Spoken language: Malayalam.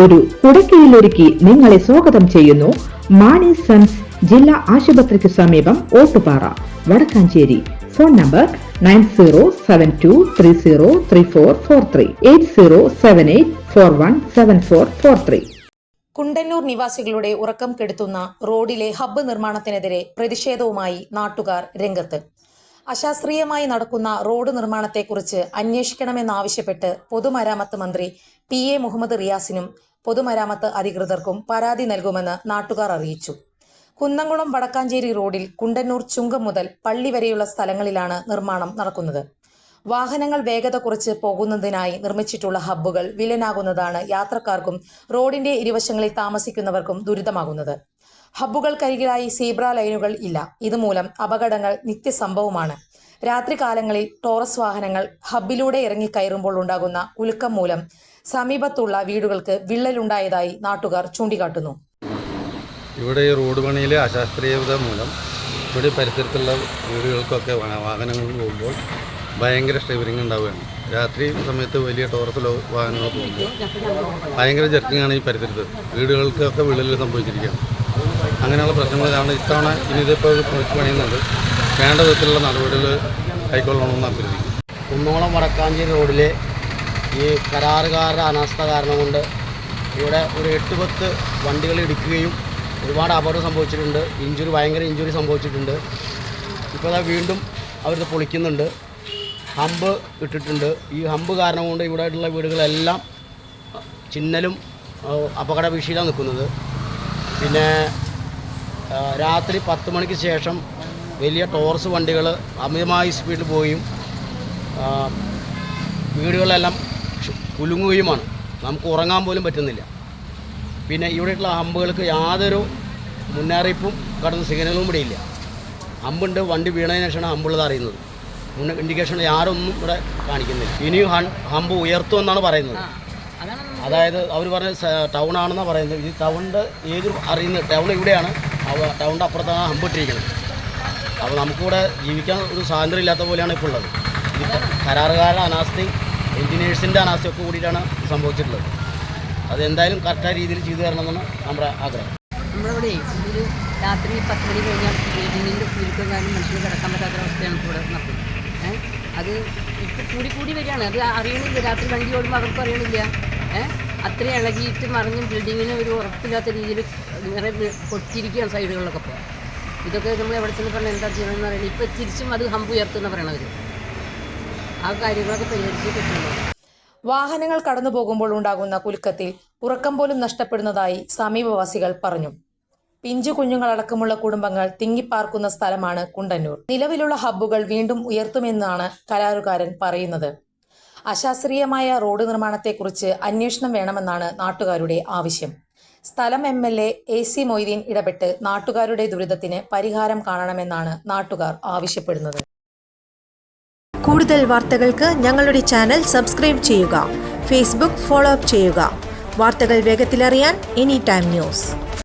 ഒരു കുടക്കീഴിലൊരുക്കി നിങ്ങളെ സ്വാഗതം ചെയ്യുന്നു. മാണി സൺസ് ജില്ലാ ആശുപത്രിക്ക് സമീപം Ottupara Vadakkanchery. Phone number nine zero seven two three zero three four four three eight zero seven eight four one seven four four three. Kundannoor നിവാസികളുടെ ഉറക്കം കെടുത്തുന്ന റോഡിലെ ഹബ്ബ് നിർമ്മാണത്തിനെതിരെ പ്രതിഷേധവുമായി നാട്ടുകാർ രംഗത്ത്. അശാസ്ത്രീയമായി നടക്കുന്ന റോഡ് നിർമ്മാണത്തെക്കുറിച്ച് അന്വേഷിക്കണമെന്നാവശ്യപ്പെട്ട് പൊതുമരാമത്ത് മന്ത്രി പി എ മുഹമ്മദ് റിയാസിനും പൊതുമരാമത്ത് അധികൃതർക്കും പരാതി നൽകുമെന്ന് നാട്ടുകാർ അറിയിച്ചു. കുന്നംകുളം വടക്കാഞ്ചേരി റോഡിൽ കുണ്ടന്നൂർ ചുങ്കം മുതൽ പള്ളി വരെയുള്ള സ്ഥലങ്ങളിലാണ് നിർമ്മാണം നടക്കുന്നത്. വാഹനങ്ങൾ വേഗത കുറച്ച് പോകുന്നതിനായി നിർമ്മിച്ചിട്ടുള്ള ഹബ്ബുകൾ വിലനാകുന്നതാണ് യാത്രക്കാർക്കും റോഡിന്റെ ഇരുവശങ്ങളിൽ താമസിക്കുന്നവർക്കും ദുരിതമാകുന്നത്. ഹബ്ബുകൾക്കരികിലായി സീബ്ര ലൈനുകൾ ഇല്ല. ഇതുമൂലം അപകടങ്ങൾ നിത്യസംഭവമാണ്. രാത്രികാലങ്ങളിൽ ടോറസ് വാഹനങ്ങൾ ഹബ്ബിലൂടെ ഇറങ്ങി കയറുമ്പോൾ ഉണ്ടാകുന്ന ഉലുക്കം മൂലം സമീപത്തുള്ള വീടുകൾക്ക് വിള്ളലുണ്ടായതായി നാട്ടുകാർ ചൂണ്ടിക്കാട്ടുന്നു. ഇവിടെ ഈ റോഡ് പണിയിലെ അശാസ്ത്രീയത മൂലം ഇവിടെ പരിസരത്തുള്ള വീടുകൾക്കൊക്കെ വാഹനങ്ങൾ പോകുമ്പോൾ ഭയങ്കര സ്റ്റെവറിങ് ഉണ്ടാവുകയാണ്. രാത്രി സമയത്ത് വലിയ ടോറസ് വാഹനങ്ങൾ പോകുമ്പോൾ ഭയങ്കര ജർക്കിങ്ങാണ് ഈ പരിസരത്ത്. വീടുകൾക്കൊക്കെ വിള്ളൽ സംഭവിച്ചിരിക്കുകയാണ്. അങ്ങനെയുള്ള പ്രശ്നങ്ങൾ കാരണം ഇത്തവണ ഇനി ഇതിപ്പോൾ പൊളിച്ച് പണിയുന്നുണ്ട് വേണ്ട വിധത്തിലുള്ള നടപടികൾ കൈക്കൊള്ളണമെന്ന് അഭ്യർത്ഥിക്കുന്നു. കുന്നോളം വടക്കാഞ്ചേരി റോഡിലെ ഈ കരാറുകാരുടെ അനാസ്ഥ കാരണം കൊണ്ട് ഇവിടെ ഒരു എട്ട് പത്ത് വണ്ടികൾ ഇടിക്കുകയും ഒരുപാട് അപകടം സംഭവിച്ചിട്ടുണ്ട്. ഇഞ്ചുറി ഭയങ്കര ഇഞ്ചുറി സംഭവിച്ചിട്ടുണ്ട്. ഇപ്പോൾ അത് വീണ്ടും അവരിത് പൊളിക്കുന്നുണ്ട്. ഹമ്പ് ഇട്ടിട്ടുണ്ട്. ഈ ഹമ്പ് കാരണം കൊണ്ട് ഇവിടെ ഉള്ള വീടുകളെല്ലാം ചിന്നലും അപകട ഭീഷണിയിലാണ് നിൽക്കുന്നത്. പിന്നെ രാത്രി പത്ത് മണിക്ക് ശേഷം വലിയ ടോർസ് വണ്ടികൾ അമിതമായ സ്പീഡിൽ പോയും വീടുകളെല്ലാം കുലുങ്ങുകയുമാണ്. നമുക്ക് ഉറങ്ങാൻ പോലും പറ്റുന്നില്ല. പിന്നെ ഇവിടെയുള്ള ഹമ്പുകൾക്ക് യാതൊരു മുന്നറിയിപ്പും കടന്ന് സിഗ്നലും ഇവിടെ ഇല്ല. ഹമ്പുണ്ട് വണ്ടി വീണതിന് ശേഷമാണ് ഹമ്പുള്ളത് അറിയുന്നത്. മുന്നേ ഇൻഡിക്കേഷൻ യാരൊന്നും ഇവിടെ കാണിക്കുന്നില്ല. ഇനിയും അമ്പ് ഹമ്പ് ഉയർത്തുമെന്നാണ് പറയുന്നത്. അതായത് അവർ പറഞ്ഞ ടൗൺ ആണെന്നാണ് പറയുന്നത്. ഈ ടൗണിന്റെ ഏത് അറിയുന്നത് ടൗൺ ഇവിടെയാണ്. ടൗണിന്റെ അപ്പുറത്താണ് അമ്പിട്ടിരിക്കുന്നത് അപ്പോൾ നമുക്കിവിടെ ജീവിക്കാൻ ഒരു സ്വാതന്ത്ര്യം ഇല്ലാത്ത പോലെയാണ് ഇപ്പോൾ ഉള്ളത്. ഇതിപ്പോൾ കരാറുകാരുടെ അനാസ്ഥയും എൻജിനീയേഴ്സിന്റെ അനാസ്ഥയൊക്കെ കൂടിയിട്ടാണ് സംഭവിച്ചിട്ടുള്ളത്. അത് എന്തായാലും കറക്റ്റായ രീതിയിൽ ചെയ്തു തരണമെന്നാണ് നമ്മുടെ ആഗ്രഹം. നമ്മളിവിടെ ഒരു രാത്രി പത്ത് മണി കഴിഞ്ഞാൽ ബിൽഡിങ്ങിന്റെ കുരുക്കം കാരണം മനുഷ്യന് കിടക്കാൻ പറ്റാത്ത അവസ്ഥയാണ് ഇവിടെ നടക്കുന്നത്. ഏഹ് അത് ഇപ്പം കൂടി കൂടി വരികയാണ്. അത് അറിയണില്ല. രാത്രി വണ്ടി ഓടുമ്പോൾ അവർക്കും അറിയണില്ല. ഏഹ് അത്രയും ഇളകിയിട്ട് മറിഞ്ഞും ബിൽഡിങ്ങിന് ഒരു ഉറപ്പില്ലാത്ത രീതിയിൽ വി- പൊട്ടിയിരിക്കുകയാണ് സൈഡുകളിലൊക്കെ ഇപ്പോൾ ഇതൊക്കെ നമ്മൾ എവിടെ ചെന്ന് പറഞ്ഞാൽ എന്താ ചെയ്യണമെന്ന് പറയുന്നത് ഇപ്പം തിരിച്ചും അത് ഹമ്പ് ഉയർത്തുന്ന പറയണവർ ആ കാര്യങ്ങളൊക്കെ പരിഹരിച്ച് വാഹനങ്ങൾ കടന്നു പോകുമ്പോൾ ഉണ്ടാകുന്ന കുലുക്കത്തിൽ ഉറക്കം പോലും നഷ്ടപ്പെടുന്നതായി സമീപവാസികൾ പറഞ്ഞു. പിഞ്ചു കുഞ്ഞുങ്ങളടക്കമുള്ള കുടുംബങ്ങൾ തിങ്ങിപ്പാർക്കുന്ന സ്ഥലമാണ് കുണ്ടന്നൂർ. നിലവിലുള്ള ഹബ്ബുകൾ വീണ്ടും ഉയർത്തുമെന്നാണ് കരാറുകാരൻ പറയുന്നത്. അശാസ്ത്രീയമായ റോഡ് നിർമ്മാണത്തെക്കുറിച്ച് അന്വേഷണം വേണമെന്നാണ് നാട്ടുകാരുടെ ആവശ്യം. സ്ഥലം M L A A C Moideen ഇടപെട്ട് നാട്ടുകാരുടെ ദുരിതത്തിന് പരിഹാരം കാണണമെന്നാണ് നാട്ടുകാർ ആവശ്യപ്പെടുന്നത്. കൂടുതൽ വാർത്തകൾക്ക് ഞങ്ങളുടെ ചാനൽ സബ്സ്ക്രൈബ് ചെയ്യുക ഫേസ്ബുക്ക് ഫോളോ അപ്പ് ചെയ്യുക. വാർത്തകൾ വേഗത്തിലറിയാൻ എനി ടൈം ന്യൂസ്